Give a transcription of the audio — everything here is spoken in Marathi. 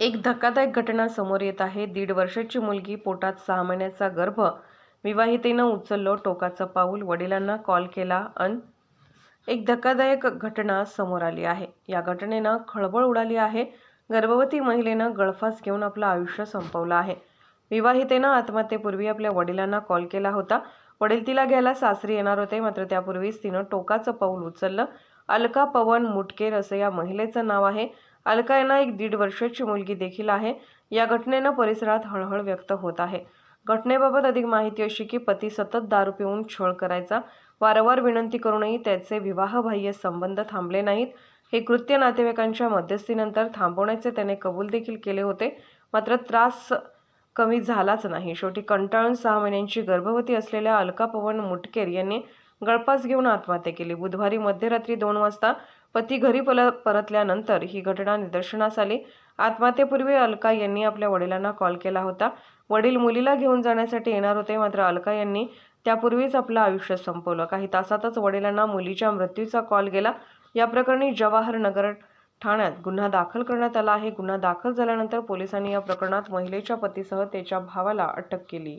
एक धक्कादायक घटना समोर येत आहे. दीड वर्षाची मुलगी पोटात सहा महिन्याचा गर्भ. विवाहितेनं उचललं टोकाचं पाऊल. वडिलांना कॉल केला अन एक धक्कादायक घटना समोर आली आहे. या घटनेनं खळबळ उडाली आहे. गर्भवती महिलेनं गळफास घेऊन आपलं आयुष्य संपवलं आहे. विवाहितेनं आत्महत्येपूर्वी आपल्या वडिलांना कॉल केला होता. वडील तिला घ्यायला सासरी येणार होते मात्र त्यापूर्वीच तिनं टोकाचं पाऊल उचललं. अलका पवन मुटकेर असं या महिलेचं नाव आहे. अलका एक दीड वर्षाची मुलगी देखील आहे. या घटनेनं परिसरात हळहळ व्यक्त होत आहे. घटनेबाबत अधिक माहिती अशी की पती सतत दारू पिऊन छळ करायचा. वारंवार विनंती करूनही त्याचे विवाहबाह्य संबंध थांबले नाहीत. हे कृत्य नातेवाईकांच्या मध्यस्थीनंतर थांबवण्याचे त्याने कबूल देखील केले होते. मात्र त्रास कमी झालाच नाही. शेवटी कंटाळून सहा महिन्यांची गर्भवती असलेल्या अलका पवन मुटकेर यांनी गळपास घेऊन आत्महत्या केली. बुधवारी मध्यरात्री दोन वाजता पती घरी पल परतल्यानंतर ही घटना निदर्शनास आली. आत्महत्येपूर्वी अलका यांनी आपल्या वडिलांना कॉल केला होता. वडील मुलीला घेऊन जाण्यासाठी येणार होते मात्र अलका यांनी त्यापूर्वीच आपलं आयुष्य संपवलं. काही तासातच वडिलांना मुलीच्या मृत्यूचा कॉल गेला. या प्रकरणी जवाहरनगर ठाण्यात गुन्हा दाखल करण्यात आला आहे. गुन्हा दाखल झाल्यानंतर पोलिसांनी या प्रकरणात महिलेच्या पतीसह त्याच्या भावाला अटक केली.